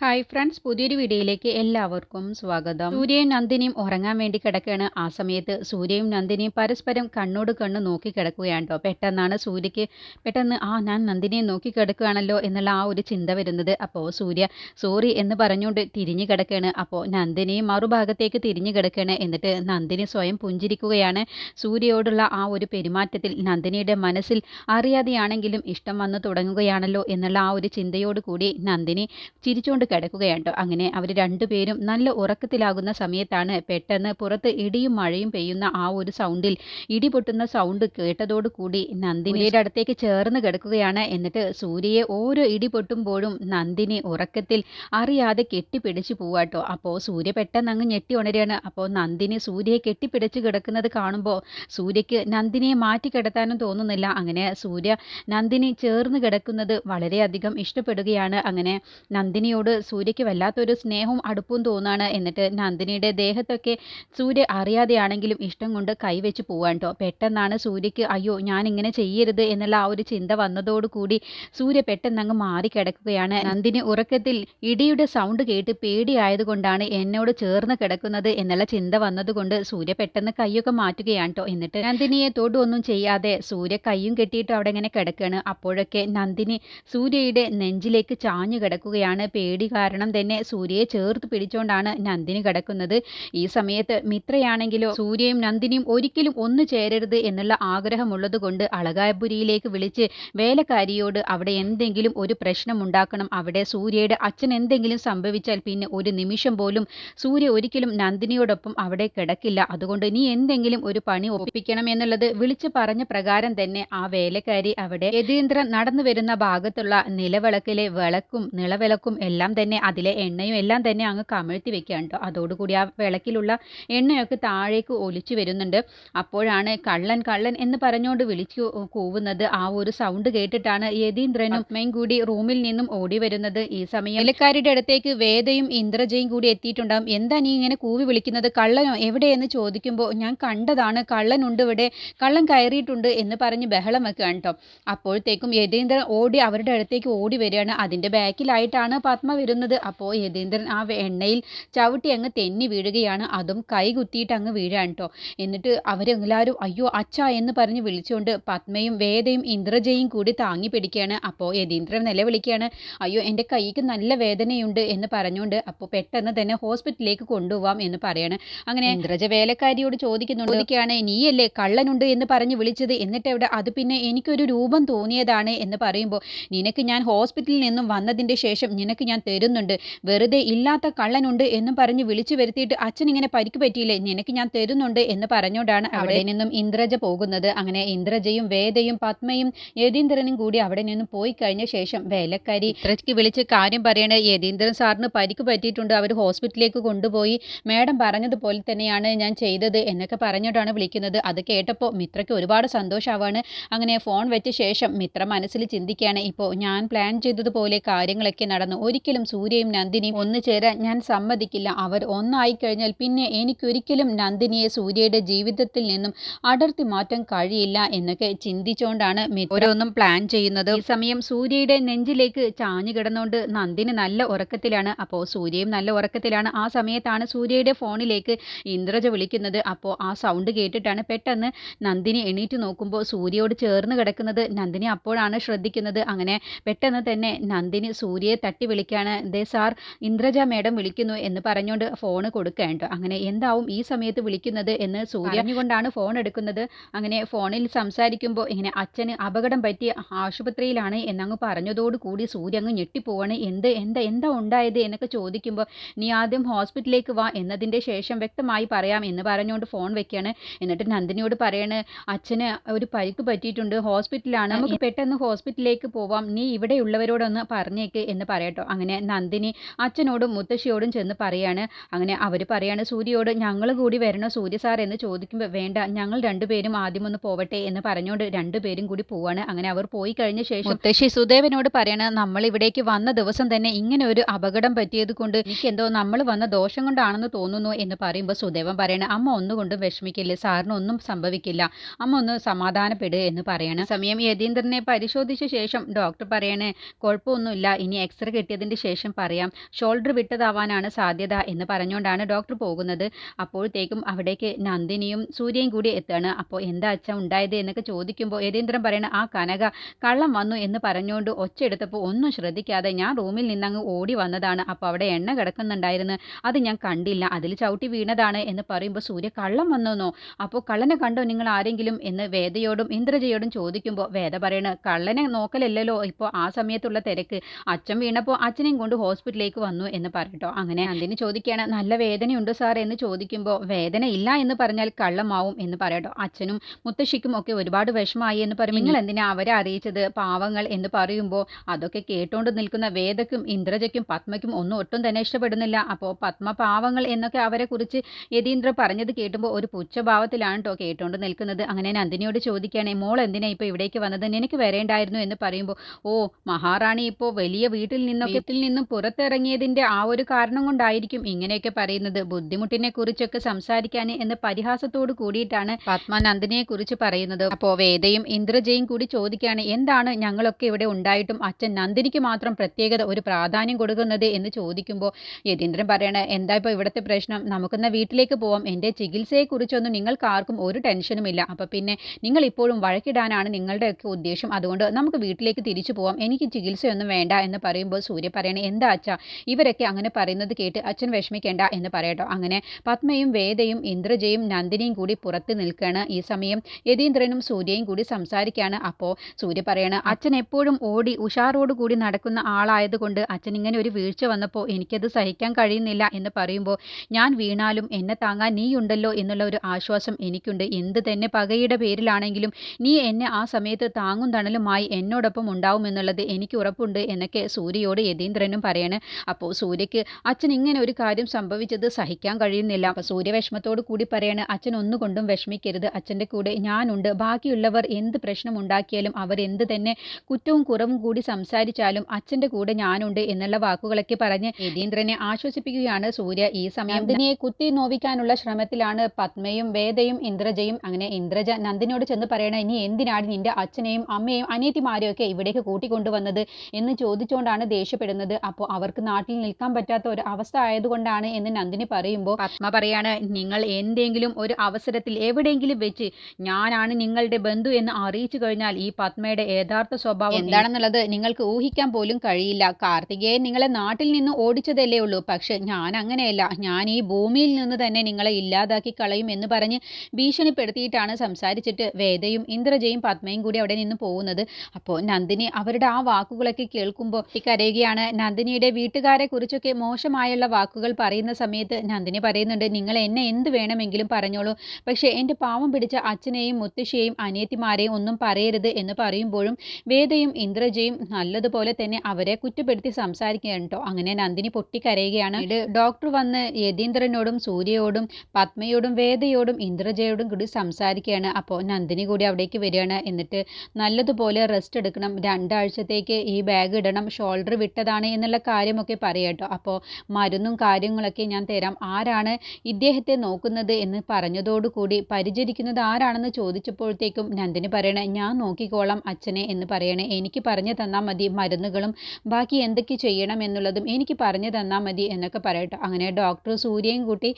Hi friends പുതിയൊരു വീഡിയോയിലേക്ക് എല്ലാവർക്കും സ്വാഗതം. സൂര്യയും നന്ദിനിയും ഉറങ്ങാൻ വേണ്ടി കിടക്കുകയാണ്. ആ സമയത്ത് സൂര്യയും നന്ദിനിയും പരസ്പരം കണ്ണോട് കണ്ണ് നോക്കി കിടക്കുകയാണ് പെട്ടെന്നാണ് സൂര്യക്ക് പെട്ടെന്ന് ആ ഞാൻ നന്ദിനിയെ നോക്കി കിടക്കുകയാണല്ലോ എന്നുള്ള ആ ഒരു ചിന്ത വരുന്നത്. അപ്പോൾ സൂര്യ സോറി എന്ന് പറഞ്ഞുകൊണ്ട് തിരിഞ്ഞു കിടക്കുകയാണ്. അപ്പോൾ നന്ദിനിയും മറുഭാഗത്തേക്ക് തിരിഞ്ഞു കിടക്കുകയാണ്. എന്നിട്ട് നന്ദിനി സ്വയം പുഞ്ചിരിക്കുകയാണ്. സൂര്യയോടുള്ള ആ ഒരു പെരുമാറ്റത്തിൽ നന്ദിനിയുടെ മനസ്സിൽ അറിയാതെയാണെങ്കിലും ഇഷ്ടം വന്നു തുടങ്ങുകയാണല്ലോ എന്നുള്ള ആ ഒരു ചിന്തയോട് കൂടി നന്ദിനി ചിരിച്ചുകൊണ്ട് കിടക്കുകയാണ് അങ്ങനെ അവർ രണ്ടുപേരും നല്ല ഉറക്കത്തിലാകുന്ന സമയത്താണ് പെട്ടെന്ന് പുറത്ത് ഇടിയും മഴയും പെയ്യുന്ന ആ ഒരു സൗണ്ടിൽ ഇടി പൊട്ടുന്ന സൗണ്ട് കേട്ടതോടുകൂടി നന്ദിനിയുടെ അടുത്തേക്ക് ചേർന്ന് കിടക്കുകയാണ്. എന്നിട്ട് സൂര്യയെ ഓരോ ഇടി പൊട്ടുമ്പോഴും നന്ദിനി ഉറക്കത്തിൽ അറിയാതെ കെട്ടിപ്പിടിച്ച് പോവാട്ടോ അപ്പോൾ സൂര്യ പെട്ടെന്ന് അങ്ങ് ഞെട്ടി ഉണരുകയാണ്. അപ്പോൾ നന്ദിനി സൂര്യയെ കെട്ടിപ്പിടിച്ച് കിടക്കുന്നത് കാണുമ്പോൾ സൂര്യക്ക് നന്ദിനിയെ മാറ്റി കിടത്താനും തോന്നുന്നില്ല. അങ്ങനെ സൂര്യ നന്ദിനി ചേർന്ന് കിടക്കുന്നത് വളരെയധികം ഇഷ്ടപ്പെടുകയാണ്. അങ്ങനെ നന്ദിനിയോട് സൂര്യയ്ക്ക് വല്ലാത്തൊരു സ്നേഹവും അടുപ്പും തോന്നാണ് എന്നിട്ട് നന്ദിനിയുടെ ദേഹത്തൊക്കെ സൂര്യ അറിയാതെയാണെങ്കിലും ഇഷ്ടം കൊണ്ട് കൈവച്ച് പോവാൻ കേട്ടോ പെട്ടെന്നാണ് സൂര്യയ്ക്ക് അയ്യോ ഞാൻ ഇങ്ങനെ ചെയ്യരുത് എന്നുള്ള ആ ഒരു ചിന്ത വന്നതോടുകൂടി സൂര്യ പെട്ടെന്ന് അങ്ങ് മാറി കിടക്കുകയാണ് നന്ദിനി ഉറക്കത്തിൽ ഇടിയുടെ സൗണ്ട് കേട്ട് പേടിയായതുകൊണ്ടാണ് എന്നോട് ചേർന്ന് കിടക്കുന്നത് എന്നുള്ള ചിന്ത വന്നതുകൊണ്ട് സൂര്യ പെട്ടെന്ന് കൈയൊക്കെ മാറ്റുകയാണ് കേട്ടോ എന്നിട്ട് നന്ദിനിയെ തൊടുവൊന്നും ചെയ്യാതെ സൂര്യ കൈയും കെട്ടിയിട്ട് അവിടെ ഇങ്ങനെ കിടക്കുകയാണ്. അപ്പോഴൊക്കെ നന്ദിനി സൂര്യയുടെ നെഞ്ചിലേക്ക് ചാഞ്ഞു കിടക്കുകയാണ്. പേടി കാരണം തന്നെ സൂര്യയെ ചേർത്ത് പിടിച്ചുകൊണ്ടാണ് നന്ദിനി കിടക്കുന്നത്. ഈ സമയത്ത് മിത്രയാണെങ്കിലോ സൂര്യയും നന്ദിനിയും ഒരിക്കലും ഒന്നു ചേരരുത് എന്നുള്ള ആഗ്രഹമുള്ളത് കൊണ്ട് അളകാപുരിയിലേക്ക് വിളിച്ച് വേലക്കാരിയോട് അവിടെ എന്തെങ്കിലും ഒരു പ്രശ്നം ഉണ്ടാക്കണം അവിടെ സൂര്യയുടെ അച്ഛൻ എന്തെങ്കിലും സംഭവിച്ചാൽ പിന്നെ ഒരു നിമിഷം പോലും സൂര്യ ഒരിക്കലും നന്ദിനിയോടൊപ്പം അവിടെ കിടക്കില്ല. അതുകൊണ്ട് നീ എന്തെങ്കിലും ഒരു പണി ഒപ്പിക്കണം എന്നുള്ളത് വിളിച്ചു പറഞ്ഞ പ്രകാരം തന്നെ ആ വേലക്കാരി അവിടെ യതീന്ദ്രൻ നടന്നു വരുന്ന ഭാഗത്തുള്ള നിലവിളക്കിലെ വിളക്കും നിളവിളക്കും എല്ലാം തന്നെ അതിലെ എണ്ണയും എല്ലാം തന്നെ അങ്ങ് കമഴ്ത്തി വെക്കുകയാണ് കേട്ടോ. അതോടുകൂടി ആ വിളക്കിലുള്ള എണ്ണയൊക്കെ താഴേക്ക് ഒലിച്ചു വരുന്നുണ്ട്. അപ്പോഴാണ് കള്ളൻ കള്ളൻ എന്ന് പറഞ്ഞുകൊണ്ട് വിളിച്ചു കൂവുന്നത്. ആ ഒരു സൗണ്ട് കേട്ടിട്ടാണ് യതീന്ദ്രനും അമ്മയും കൂടി റൂമിൽ നിന്നും ഓടി വരുന്നത്. ഈ സമയം ഇലക്കാരുടെ അടുത്തേക്ക് വേദയും ഇന്ദ്രജയും കൂടി എത്തിയിട്ടുണ്ടാകും എന്താ നീ ഇങ്ങനെ കൂവി വിളിക്കുന്നത്? കള്ളനോ? എവിടെയെന്ന് ചോദിക്കുമ്പോൾ ഞാൻ കണ്ടതാണ്. കള്ളനുണ്ട് ഇവിടെ. കള്ളൻ കയറിയിട്ടുണ്ട് എന്ന് പറഞ്ഞ് ബഹളം വെക്കുകയാണ് കേട്ടോ. അപ്പോഴത്തേക്കും യതീന്ദ്രൻ ഓടി അവരുടെ അടുത്തേക്ക് ഓടി വരികയാണ്. അതിന്റെ ബാക്കിലായിട്ടാണ് പത്മ വരുന്നത് അപ്പോൾ യതീന്ദ്രൻ ആ എണ്ണയിൽ ചവിട്ടി അങ്ങ് തെന്നി വീഴുകയാണ്. അതും കൈ കുത്തിയിട്ട് അങ്ങ് വീഴാണ് കേട്ടോ എന്നിട്ട് അവരെല്ലാവരും അയ്യോ അച്ഛ എന്ന് പറഞ്ഞ് വിളിച്ചുകൊണ്ട് പത്മയും വേദയും ഇന്ദ്രജയും കൂടി താങ്ങി പിടിക്കുകയാണ് അപ്പോൾ യതീന്ദ്രൻ നിലവിളിക്കുകയാണ് അയ്യോ എന്റെ കൈക്ക് നല്ല വേദനയുണ്ട് എന്ന് പറഞ്ഞുകൊണ്ട് അപ്പോൾ പെട്ടെന്ന് തന്നെ ഹോസ്പിറ്റലിലേക്ക് കൊണ്ടുപോവാം എന്ന് പറയാണ്. അങ്ങനെ ഇന്ദ്രജ വേലക്കാരിയോട് ചോദിക്കുന്നുണ്ട്. ചോദിക്കുകയാണ് നീയല്ലേ കള്ളനുണ്ട് എന്ന് പറഞ്ഞ് വിളിച്ചത്. എന്നിട്ട് അവിടെ അത് പിന്നെ എനിക്കൊരു രൂപം തോന്നിയതാണ് എന്ന് പറയുമ്പോൾ നിനക്ക് ഞാൻ ഹോസ്പിറ്റലിൽ നിന്നും വന്നതിന്റെ ശേഷം നിനക്ക് ഞാൻ തരുന്നുണ്ട്. വെറുതെ ഇല്ലാത്ത കള്ളനുണ്ട് എന്നും പറഞ്ഞ് വിളിച്ചു വരുത്തിയിട്ട് അച്ഛൻ ഇങ്ങനെ പരിക്ക് പറ്റിയില്ലേ? നിനക്ക് ഞാൻ തരുന്നുണ്ട് എന്ന് പറഞ്ഞുകൊണ്ടാണ് അവിടെ നിന്നും ഇന്ദ്രജ പോകുന്നത്. അങ്ങനെ ഇന്ദ്രജയും വേദയും പത്മയും യതീന്ദ്രനും കൂടി അവിടെ നിന്നും പോയി കഴിഞ്ഞ ശേഷം വേലക്കാരി ഇത്രയ്ക്ക് വിളിച്ച് കാര്യം പറയണ യതീന്ദ്രൻ സാറിന് പരിക്ക് പറ്റിയിട്ടുണ്ട്. അവർ ഹോസ്പിറ്റലിലേക്ക് കൊണ്ടുപോയി. മേഡം പറഞ്ഞതുപോലെ തന്നെയാണ് ഞാൻ ചെയ്തത് എന്നൊക്കെ പറഞ്ഞിട്ടാണ് വിളിക്കുന്നത്. അത് കേട്ടപ്പോൾ മിത്രയ്ക്ക് ഒരുപാട് സന്തോഷമാവാണ് അങ്ങനെ ഫോൺ വെച്ച ശേഷം മിത്ര മനസ്സിൽ ചിന്തിക്കുകയാണ് ഇപ്പോൾ ഞാൻ പ്ലാൻ ചെയ്തതുപോലെ കാര്യങ്ങളൊക്കെ നടന്നു. ഒരിക്കലും സൂര്യയും നന്ദിനിയും ഒന്നു ചേരാൻ ഞാൻ സമ്മതിക്കില്ല. അവർ ഒന്നായി കഴിഞ്ഞാൽ പിന്നെ എനിക്കൊരിക്കലും നന്ദിനിയെ സൂര്യയുടെ ജീവിതത്തിൽ നിന്നും അടർത്തി മാറ്റാൻ കഴിയില്ല എന്നൊക്കെ ചിന്തിച്ചുകൊണ്ടാണ് ഓരോന്നും പ്ലാൻ ചെയ്യുന്നത്. ഈ സമയം സൂര്യയുടെ നെഞ്ചിലേക്ക് ചാഞ്ഞു കിടന്നുകൊണ്ട് നന്ദിനി നല്ല ഉറക്കത്തിലാണ്. അപ്പോൾ സൂര്യയും നല്ല ഉറക്കത്തിലാണ്. ആ സമയത്താണ് സൂര്യയുടെ ഫോണിലേക്ക് ഇന്ദ്രജ വിളിക്കുന്നത്. അപ്പോൾ ആ സൗണ്ട് കേട്ടിട്ടാണ് പെട്ടെന്ന് നന്ദിനി എണീറ്റ് നോക്കുമ്പോൾ സൂര്യയോട് ചേർന്ന് കിടക്കുന്നത്. നന്ദിനി അപ്പോഴാണ് ശ്രദ്ധിക്കുന്നത്. അങ്ങനെ പെട്ടെന്ന് തന്നെ നന്ദിനി സൂര്യയെ തട്ടി വിളിക്കുകയാണ് ദേ സാർ ഇന്ദ്രജ മേഡം വിളിക്കുന്നു എന്ന് പറഞ്ഞുകൊണ്ട് ഫോൺ കൊടുക്കേണ്ട അങ്ങനെ എന്താവും ഈ സമയത്ത് വിളിക്കുന്നത് എന്ന് സൂര്യ കൊണ്ടാണ് ഫോൺ എടുക്കുന്നത്. അങ്ങനെ ഫോണിൽ സംസാരിക്കുമ്പോൾ ഇങ്ങനെ അച്ഛന് അപകടം പറ്റി ആശുപത്രിയിലാണ് എന്നങ്ങ് പറഞ്ഞതോടുകൂടി സൂര്യ അങ്ങ് ഞെട്ടിപ്പോവാണ്. എന്ത് എന്താ എന്താ ഉണ്ടായത് എന്നൊക്കെ ചോദിക്കുമ്പോൾ നീ ആദ്യം ഹോസ്പിറ്റലിലേക്ക് വാ എന്നതിന്റെ ശേഷം വ്യക്തമായി പറയാം എന്ന് പറഞ്ഞുകൊണ്ട് ഫോൺ വെക്കുകയാണ്. എന്നിട്ട് നന്ദിനിയോട് പറയാണ് അച്ഛന് ഒരു പരിക്ക് പറ്റിയിട്ടുണ്ട്. ഹോസ്പിറ്റലാണ് നമുക്ക് പെട്ടെന്ന് ഹോസ്പിറ്റലിലേക്ക് പോവാം. നീ ഇവിടെയുള്ളവരോടൊന്ന് പറഞ്ഞേക്ക് എന്ന് പറയട്ടോ. അങ്ങനെ നന്ദിനി അച്ഛനോടും മുത്തശ്ശിയോടും ചെന്ന് പറയാണ്. അങ്ങനെ അവർ പറയാണ് സൂര്യയോട് ഞങ്ങൾ കൂടി വരണോ സൂര്യ സാർ എന്ന് ചോദിക്കുമ്പോൾ വേണ്ട ഞങ്ങൾ രണ്ടുപേരും ആദ്യം ഒന്ന് പോവട്ടെ എന്ന് പറഞ്ഞുകൊണ്ട് രണ്ടുപേരും കൂടി പോവാണ്. അങ്ങനെ അവർ പോയി കഴിഞ്ഞ ശേഷം മുത്തശ്ശി സുദേവനോട് പറയാണ് നമ്മൾ ഇവിടേക്ക് വന്ന ദിവസം തന്നെ ഇങ്ങനെ ഒരു അപകടം പറ്റിയത് കൊണ്ട് എനിക്കെന്തോ നമ്മൾ വന്ന ദോഷം കൊണ്ടാണെന്ന് തോന്നുന്നു എന്ന് പറയുമ്പോൾ സുദേവൻ പറയണ അമ്മ ഒന്നുകൊണ്ടും വിഷമിക്കില്ല സാറിന് ഒന്നും സംഭവിക്കില്ല അമ്മ ഒന്ന് സമാധാനപ്പെടുക എന്ന് പറയണ. സമയം യതീന്ദ്രനെ പരിശോധിച്ച ശേഷം ഡോക്ടർ പറയണേ കുഴപ്പമൊന്നുമില്ല ഇനി എക്സ്റേ കിട്ടിയതിന് ശേഷം പറയാം ഷോൾഡർ വിട്ടതാവാനാണ് സാധ്യത എന്ന് പറഞ്ഞുകൊണ്ടാണ് ഡോക്ടർ പോകുന്നത്. അപ്പോഴത്തേക്കും അവിടേക്ക് നന്ദിനിയും സൂര്യയും കൂടി എത്താണ് അപ്പോൾ എന്താ അച്ഛൻ ഉണ്ടായത്? എന്നൊക്കെ ചോദിക്കുമ്പോൾ യതീന്ദ്രൻ പറയണ ആ കനക കള്ളം വന്നു എന്ന് പറഞ്ഞുകൊണ്ട് ഒച്ച എടുത്തപ്പോൾ ഒന്നും ശ്രദ്ധിക്കാതെ ഞാൻ റൂമിൽ നിന്നങ്ങ് ഓടി വന്നതാണ്. അപ്പോൾ അവിടെ എണ്ണ കിടക്കുന്നുണ്ടായിരുന്നു. അത് ഞാൻ കണ്ടില്ല. അതിൽ ചവിട്ടി വീണതാണ് എന്ന് പറയുമ്പോൾ സൂര്യ കള്ളം വന്നോന്നോ? അപ്പോൾ കള്ളനെ കണ്ടോ നിങ്ങൾ ആരെങ്കിലും? എന്ന് വേദയോടും ഇന്ദ്രജയോടും ചോദിക്കുമ്പോൾ വേദ പറയണ കള്ളനെ നോക്കലല്ലല്ലോ. ഇപ്പോൾ ആ സമയത്തുള്ള തിരക്ക്. അച്ഛൻ വീണപ്പോൾ അച്ഛനെയും കൊണ്ട് ഹോസ്പിറ്റലിലേക്ക് വന്നു എന്ന് പറയട്ടോ. അങ്ങനെ അതിന് ചോദിക്കുകയാണ് നല്ല വേദനയുണ്ട് സാർ എന്ന് ചോദിക്കുമ്പോൾ വേദന ഇല്ല എന്ന് പറഞ്ഞാൽ കള്ളമാവും എന്ന് പറയട്ടോ. അച്ഛനും മുത്തശ്ശിക്കും ഒക്കെ ഒരുപാട് വിഷമായി എന്ന് പറയും. നിങ്ങൾ എന്തിനാ അവരെ അറിയിച്ചത്? പാവങ്ങൾ എന്ന് പറയുമ്പോൾ അതൊക്കെ കേട്ടോണ്ട് നിൽക്കുന്ന വേദക്കും ഇന്ദ്രജയ്ക്കും പത്മയ്ക്കും ഒന്നും ഒട്ടും തന്നെ ഇഷ്ടപ്പെടുന്നില്ല. അപ്പോൾ പത്മ പാവങ്ങൾ എന്നൊക്കെ അവരെ കുറിച്ച് യതീന്ദ്ര പറഞ്ഞത് കേട്ടുമ്പോൾ ഒരു പുച്ഛഭാവത്തിലാണ് കേട്ടോ കേട്ടോണ്ട് നിൽക്കുന്നത്. അങ്ങനെ നന്ദിനിയോട് ചോദിക്കുകയാണെ മോൾ എന്തിനാ ഇപ്പോൾ ഇവിടേക്ക് വന്നത്? നിനക്ക് വരേണ്ടായിരുന്നു എന്ന് പറയുമ്പോൾ ഓ മഹാറാണി ഇപ്പോൾ വലിയ വീട്ടിൽ നിന്നൊക്കെ നിന്നും പുറത്തിറങ്ങിയതിന്റെ ആ ഒരു കാരണം കൊണ്ടായിരിക്കും ഇങ്ങനെയൊക്കെ പറയുന്നത്. ബുദ്ധിമുട്ടിനെ കുറിച്ചൊക്കെ സംസാരിക്കാൻ എന്ന് പരിഹാസത്തോട് കൂടിയിട്ടാണ് പത്മനന്ദിനിയെ കുറിച്ച് പറയുന്നത്. അപ്പോൾ വേദയും ഇന്ദ്രജയും കൂടി ചോദിക്കുകയാണ് എന്താണ് ഞങ്ങളൊക്കെ ഇവിടെ ഉണ്ടായിട്ടും അച്ഛൻ നന്ദിനിക്ക് മാത്രം പ്രത്യേകത ഒരു പ്രാധാന്യം കൊടുക്കുന്നത്? എന്ന് ചോദിക്കുമ്പോൾ യതീന്ദ്രൻ പറയണ എന്താ ഇപ്പോൾ ഇവിടുത്തെ പ്രശ്നം? നമുക്കെന്നാ വീട്ടിലേക്ക് പോവാം. എന്റെ ചികിത്സയെക്കുറിച്ചൊന്നും നിങ്ങൾക്ക് ആർക്കും ഒരു ടെൻഷനും ഇല്ല. അപ്പോൾ പിന്നെ നിങ്ങൾ ഇപ്പോഴും വഴക്കിടാനാണ് നിങ്ങളുടെയൊക്കെ ഉദ്ദേശം. അതുകൊണ്ട് നമുക്ക് വീട്ടിലേക്ക് തിരിച്ചു പോവാം. എനിക്ക് ചികിത്സയൊന്നും വേണ്ട എന്ന് പറയുമ്പോൾ സൂര്യ പറയണേ എന്താ അച്ഛ? ഇവരൊക്കെ അങ്ങനെ പറയുന്നത് കേട്ട് അച്ഛൻ വിഷമിക്കേണ്ട എന്ന് പറയട്ടോ അങ്ങനെ പത്മയും വേദയും ഇന്ദ്രജയും നന്ദിനിയും കൂടി പുറത്ത് നിൽക്കുകയാണ്. ഈ സമയം യതീന്ദ്രനും സൂര്യയും കൂടി സംസാരിക്കുകയാണ്. അപ്പോൾ സൂര്യ പറയാണ് അച്ഛൻ എപ്പോഴും ഓടി ഉഷാറോട് കൂടി നടക്കുന്ന ആളായതുകൊണ്ട് അച്ഛൻ ഇങ്ങനെ ഒരു വീഴ്ച വന്നപ്പോൾ എനിക്കത് സഹിക്കാൻ കഴിയുന്നില്ല എന്ന് പറയുമ്പോൾ ഞാൻ വീണാലും എന്നെ താങ്ങാൻ നീയുണ്ടല്ലോ എന്നുള്ള ഒരു ആശ്വാസം എനിക്കുണ്ട്. എന്ത് തന്നെ പകയുടെ പേരിലാണെങ്കിലും നീ എന്നെ ആ സമയത്ത് താങ്ങും തണലുമായി എന്നോടൊപ്പം ഉണ്ടാവുമെന്നുള്ളത് എനിക്ക് ഉറപ്പുണ്ട് എന്നൊക്കെ സൂര്യയോട് യതീന്ദ്രനും പറയാണ് അപ്പോൾ സൂര്യക്ക് അച്ഛൻ ഇങ്ങനെ ഒരു കാര്യം സംഭവിച്ചത് സഹിക്കാൻ കഴിയുന്നില്ല. അപ്പോൾ സൂര്യ വിഷമത്തോട് കൂടി പറയാണ് അച്ഛൻ ഒന്നുകൊണ്ടും വിഷമിക്കരുത്. അച്ഛന്റെ കൂടെ ഞാനുണ്ട്. ബാക്കിയുള്ളവർ എന്ത് പ്രശ്നം ഉണ്ടാക്കിയാലും അവർ എന്ത് തന്നെ കുറ്റവും കുറവും കൂടി സംസാരിച്ചാലും അച്ഛന്റെ കൂടെ ഞാനുണ്ട് എന്നുള്ള വാക്കുകളൊക്കെ പറഞ്ഞ് യതീന്ദ്രനെ ആശ്വസിപ്പിക്കുകയാണ് സൂര്യ. ഈ സമയം നന്ദിനിയെ കുത്തി നോവിക്കാനുള്ള ശ്രമത്തിലാണ് പത്മയും വേദയും ഇന്ദ്രജയും. അങ്ങനെ ഇന്ദ്രജ നന്ദിനിയോട് ചെന്ന് പറയണ ഇനി എന്തിനാണ് നിന്റെ അച്ഛനെയും അമ്മയും അനിയത്തിമാരെയും ഒക്കെ ഇവിടേക്ക് കൂട്ടിക്കൊണ്ടുവന്നത്? എന്ന് ചോദിച്ചുകൊണ്ടാണ് ദേഷ്യപ്പെടുന്നത്. അപ്പോൾ അവർക്ക് നാട്ടിൽ നിൽക്കാൻ പറ്റാത്ത ഒരു അവസ്ഥ ആയതുകൊണ്ടാണ് എന്ന് നന്ദിനി പറയുമ്പോൾ പത്മ പറയാണ് നിങ്ങൾ എന്തെങ്കിലും ഒരു അവസരത്തിൽ എവിടെയെങ്കിലും വെച്ച് ഞാനാണ് നിങ്ങളുടെ ബന്ധു എന്ന് അറിയിച്ചു കഴിഞ്ഞാൽ ഈ പത്മയുടെ യഥാർത്ഥ സ്വഭാവം എന്താണെന്നുള്ളത് നിങ്ങൾക്ക് ഊഹിക്കാൻ പോലും കഴിയില്ല. കാർത്തികേയൻ നിങ്ങളെ നാട്ടിൽ നിന്ന് ഓടിച്ചതല്ലേ ഉള്ളൂ. പക്ഷെ ഞാൻ അങ്ങനെയല്ല. ഞാൻ ഈ ഭൂമിയിൽ നിന്ന് തന്നെ നിങ്ങളെ ഇല്ലാതാക്കി കളയും എന്ന് പറഞ്ഞ് ഭീഷണിപ്പെടുത്തിയിട്ടാണ് സംസാരിച്ചിട്ട് വേദയും ഇന്ദ്രജയും പത്മയും കൂടി അവിടെ നിന്ന് പോകുന്നത്. അപ്പോൾ നന്ദിനി അവരുടെ ആ വാക്കുകളൊക്കെ കേൾക്കുമ്പോൾ കരയുകയാണ്. നന്ദിനിയുടെ വീട്ടുകാരെ കുറിച്ചൊക്കെ മോശമായുള്ള വാക്കുകൾ പറയുന്ന സമയത്ത് നന്ദിനി പറയുന്നുണ്ട് നിങ്ങൾ എന്നെ എന്ത് വേണമെങ്കിലും പറഞ്ഞോളൂ. പക്ഷേ എന്റെ പാവം പിടിച്ച അച്ഛനെയും മുത്തശ്ശിയെയും അനിയത്തിമാരെയും ഒന്നും പറയരുത് എന്ന് പറയുമ്പോഴും വേദയും ഇന്ദ്രജയും നല്ലതുപോലെ തന്നെ അവരെ കുറ്റപ്പെടുത്തി സംസാരിക്കുകയാണ് കേട്ടോ. അങ്ങനെ നന്ദിനി പൊട്ടിക്കരയുകയാണ്. ഡോക്ടർ വന്ന് യതീന്ദ്രനോടും സൂര്യയോടും പത്മയോടും വേദയോടും ഇന്ദ്രജയോടും കൂടി സംസാരിക്കുകയാണ്. അപ്പോൾ നന്ദിനി കൂടി അവിടേക്ക് വരികയാണ്. എന്നിട്ട് നല്ലതുപോലെ റെസ്റ്റ് എടുക്കണം. രണ്ടാഴ്ചത്തേക്ക് ഈ ബാഗ് ഇടണം. ഷോൾഡർ വിട്ടതാണ് എന്നുള്ള കാര്യമൊക്കെ പറയട്ടോ അപ്പോൾ മരുന്നും കാര്യങ്ങളൊക്കെ ഞാൻ തരാം. ആരാണ് ഇദ്ദേഹത്തെ നോക്കുന്നത് എന്ന് പറഞ്ഞതോടുകൂടി പരിചരിക്കുന്നത് ആരാണെന്ന് ചോദിച്ചപ്പോഴത്തേക്കും നന്ദിനി പറയണേ ഞാൻ നോക്കിക്കോളാം അച്ഛനെ എന്ന് പറയണേ. എനിക്ക് പറഞ്ഞു തന്നാൽ മതി മരുന്നുകളും. ബാക്കി എന്തൊക്കെ ചെയ്യണം എന്നുള്ളതും എനിക്ക് പറഞ്ഞു തന്നാൽ മതി എന്നൊക്കെ പറയട്ടോ അങ്ങനെ ഡോക്ടർ സൂര്യയും കൂട്ടി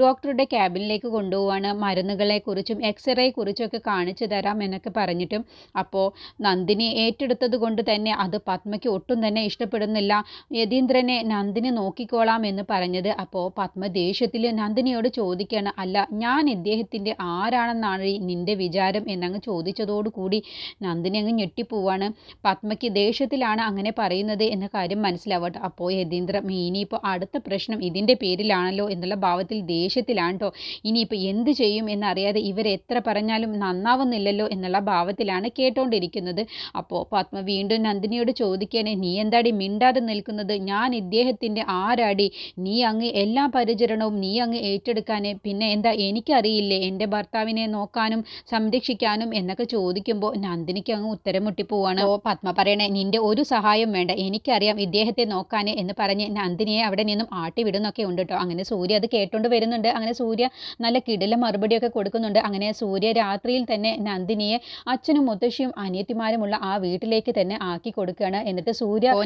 ഡോക്ടറുടെ ക്യാബിനിലേക്ക് കൊണ്ടുപോവാണ്. മരുന്നുകളെക്കുറിച്ചും എക്സ്റേ കുറിച്ചൊക്കെ കാണിച്ചു തരാം എന്നൊക്കെ പറഞ്ഞിട്ടും അപ്പോൾ നന്ദിനി ഏറ്റെടുത്തത് കൊണ്ട് തന്നെ അത് പത്മയ്ക്ക് ഒട്ടും തന്നെ ഇഷ്ടപ്പെടുന്നില്ല. യതീന്ദ്രനെ നന്ദിനി നോക്കിക്കോളാം എന്ന് പറഞ്ഞത്. അപ്പോൾ പത്മ ദേഷ്യത്തിൽ നന്ദിനിയോട് ചോദിക്കുകയാണ് അല്ല ഞാൻ ഇദ്ദേഹത്തിന്റെ ആരാണെന്നാണ് നിന്റെ വിചാരം? എന്നങ്ങ് ചോദിച്ചതോടുകൂടി നന്ദിനി അങ്ങ് ഞെട്ടിപ്പോവാണ്. പത്മയ്ക്ക് ദേഷ്യത്തിലാണ് അങ്ങനെ പറയുന്നത് എന്ന കാര്യം മനസ്സിലാവട്ടെ. അപ്പോൾ യതീന്ദ്ര ഇനിയിപ്പോൾ അടുത്ത പ്രശ്നം ഇതിന്റെ പേരിലാണല്ലോ എന്നുള്ള ഭാവത്തിൽ ദേഷ്യത്തിലാണ് കേട്ടോ ഇനിയിപ്പോൾ എന്ത് ചെയ്യും എന്നറിയാതെ ഇവരെത്ര പറഞ്ഞാലും നന്നാവുന്നില്ലല്ലോ എന്നുള്ള ഭാവത്തിലാണ് കേട്ടോണ്ടിരിക്കുന്നത്. അപ്പോൾ പത്മ വീണ്ടും നന്ദിനിയോട് ചോദിക്കുകയാണ് നീ എന്താടി മിണ്ടാതെ നിൽക്കുന്നത് ഞാൻ ഇദ്ദേഹത്തിന്റെ ആരാടി? നീ അങ്ങ് എല്ലാ പരിചരണവും നീ അങ്ങ് ഏറ്റെടുക്കാൻ പിന്നെ എന്താ എനിക്കറിയില്ലേ എന്റെ ഭർത്താവിനെ നോക്കാനും സംരക്ഷിക്കാനും എന്നൊക്കെ ചോദിക്കുമ്പോൾ നന്ദിനിക്ക് അങ്ങ് ഉത്തരം മുട്ടിപ്പോവാണ്. ഓ പത്മ പറയണേ നിന്റെ ഒരു സഹായം വേണ്ട. എനിക്കറിയാം ഇദ്ദേഹത്തെ നോക്കാൻ എന്ന് പറഞ്ഞ് നന്ദിനിയെ അവിടെ നിന്നും ആട്ടി വിടുന്നൊക്കെ ഉണ്ട് കേട്ടോ. അങ്ങനെ സൂര്യ അത് കേട്ടുകൊണ്ട് വരുന്നുണ്ട്. അങ്ങനെ സൂര്യ നല്ല കിടില മറുപടിയൊക്കെ കൊടുക്കുന്നുണ്ട്. അങ്ങനെ സൂര്യ രാത്രിയിൽ തന്നെ നന്ദിനിയെ അച്ഛനും മുത്തശ്ശിയും അനിയത്തിമാരുമുള്ള ആ വീട്ടിലേക്ക് തന്നെ ആക്കി കൊടുക്കുകയാണ്. എന്നിട്ട് സൂര്യ ഓ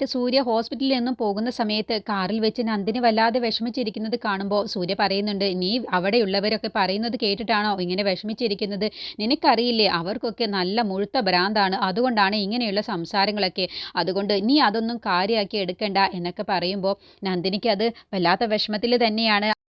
നന്ദിനിയുമായിട്ട് സൂര്യ ഹോസ്പിറ്റലിൽ നിന്നും പോകുന്ന സമയത്ത് കാറിൽ വെച്ച് നന്ദിനി വല്ലാതെ വിഷമിച്ചിരിക്കുന്നത് കാണുമ്പോൾ സൂര്യ പറയുന്നുണ്ട് നീ അവിടെയുള്ളവരൊക്കെ പറയുന്നത് കേട്ടിട്ടാണോ ഇങ്ങനെ വിഷമിച്ചിരിക്കുന്നത്? നിനക്കറിയില്ലേ അവർക്കൊക്കെ നല്ല മുഴുത്ത ഭ്രാന്താണ്. അതുകൊണ്ടാണ് ഇങ്ങനെയുള്ള സംസാരങ്ങളൊക്കെ. അതുകൊണ്ട് നീ അതൊന്നും കാര്യമാക്കി എടുക്കണ്ട എന്നൊക്കെ പറയുമ്പോൾ നന്ദിനിക്ക് അത് വല്ലാത്ത വിഷമത്തിൽ തന്നെയാണ്.